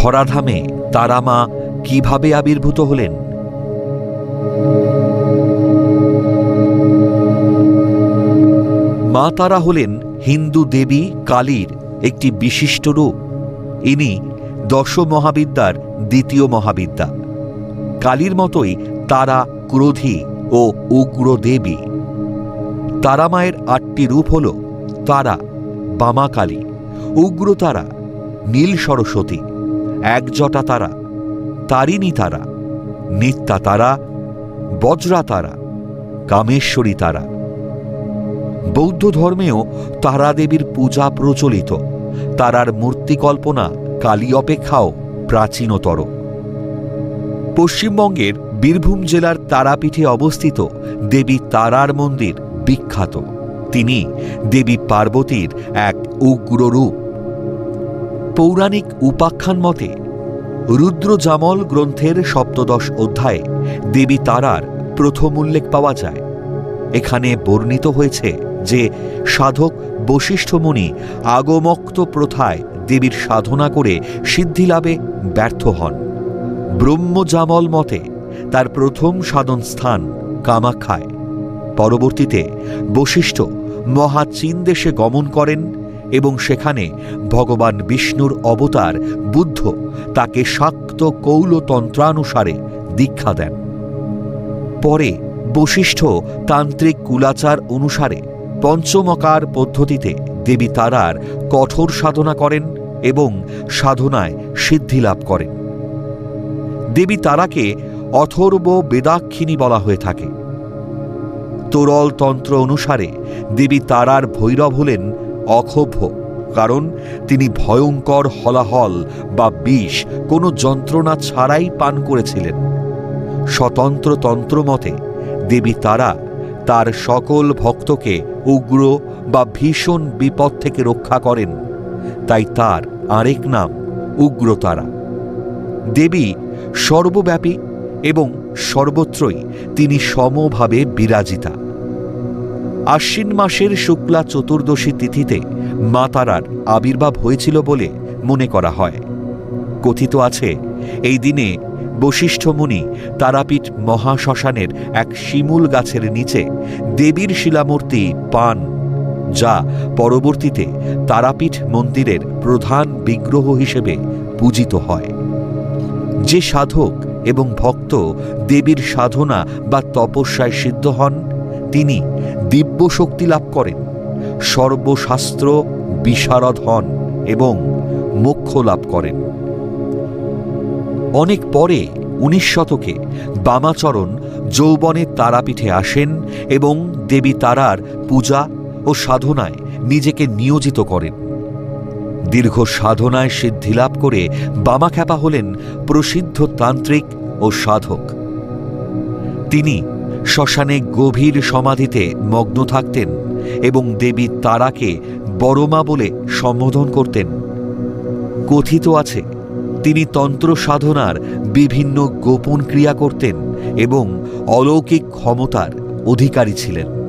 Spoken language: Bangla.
ধরাধামে তারামা কীভাবে আবির্ভূত হলেন? মা তারা হলেন হিন্দু দেবী কালীর একটি বিশিষ্ট রূপ। ইনি দশ মহাবিদ্যার দ্বিতীয় মহাবিদ্যা। কালীর মতোই তারা ক্রোধী ও উগ্র দেবী। তারামায়ের আটটি রূপ হল তারা বামা কালী, উগ্র তারা, নীল সরস্বতী একজটা তারা, তারিণী তারা, নিত্যা তারা, বজ্রা তারা, কামেশ্বরী তারা। বৌদ্ধ ধর্মেও তারা দেবীর পূজা প্রচলিত। তারার মূর্তি কল্পনা কালী অপেক্ষাও প্রাচীনতর। পশ্চিমবঙ্গের বীরভূম জেলার তারাপীঠে অবস্থিত দেবী তারার মন্দির বিখ্যাত। তিনি দেবী পার্বতীর এক উগ্র রূপ পৌরাণিক উপাখ্যান মতে, রুদ্রজামল গ্রন্থের সপ্তদশ অধ্যায়ে দেবী তারার প্রথম উল্লেখ পাওয়া যায়। এখানে বর্ণিত হয়েছে যে সাধক বশিষ্ঠ মুনি আগমক্ত প্রথায় দেবীর সাধনা করে সিদ্ধিলাভে ব্যর্থ হন। ব্রহ্মজামল মতে, তার প্রথম সাধন স্থান কামাখ্যায়। পরবর্তীতে বশিষ্ঠ মহাচীন দেশে গমন করেন এবং সেখানে ভগবান বিষ্ণুর অবতার বুদ্ধ তাকে শাক্ত কৌল তন্ত্রানুসারে দীক্ষা দেন। পরে বশিষ্ঠ তান্ত্রিক কুলাচার অনুসারে পঞ্চমকার পদ্ধতিতে দেবী তারার কঠোর সাধনা করেন এবং সাধনায় সিদ্ধি লাভ করেন। দেবী তারাকে অথর্ব বেদাক্ষিণী বলা হয়ে থাকে। তোরল তন্ত্র অনুসারে দেবী তারার ভৈরব হলেন অক্ষোভ্য কারণ তিনি ভয়ঙ্কর হলাহল বা বিষ কোনো যন্ত্রণা ছাড়াই পান করেছিলেন। স্বতন্ত্র তন্ত্র মতে, দেবী তারা তার সকল ভক্তকে উগ্র বা ভীষণ বিপদ থেকে রক্ষা করেন, তাই তার আরেক নাম উগ্রতারা দেবী সর্বব্যাপী এবং সর্বত্রই তিনি সমভাবে বিরাজিতা। আশ্বিন মাসের শুক্লা চতুর্দশী তিথিতে মা তারার আবির্ভাব হয়েছিল বলে মনে করা হয়। কথিত আছে, এই দিনে বশিষ্ঠ মুনি তারাপীঠ মহাশ্মশানের এক শিমুল গাছের নিচে দেবীর শিলামূর্তি পান, যা পরবর্তীতে তারাপীঠ মন্দিরের প্রধান বিগ্রহ হিসেবে পূজিত হয়। যে সাধক এবং ভক্ত দেবীর সাধনা বা তপস্যায় সিদ্ধ হন, তিনি দিব্য শক্তি লাভ করেন। সর্বশাস্ত্র বিশারদ হন এবং মোক্ষ লাভ করেন। অনেক পরে উনিশ শতকে বামাচরণ যৌবনে তারাপীঠে আসেন এবং দেবী তারার পূজা ও সাধনায় নিজেকে নিয়োজিত করেন। দীর্ঘ সাধনায় সিদ্ধিলাভ করে বামাখ্যাপা হলেন প্রসিদ্ধ তান্ত্রিক ও সাধক। তিনি শ্মশানে গভীর সমাধিতে মগ্ন থাকতেন এবং দেবী তারাকে বড়মা বলে সম্বোধন করতেন। কথিত আছে, তিনি তন্ত্র সাধনার বিভিন্ন গোপন ক্রিয়া করতেন এবং অলৌকিক ক্ষমতার অধিকারী ছিলেন।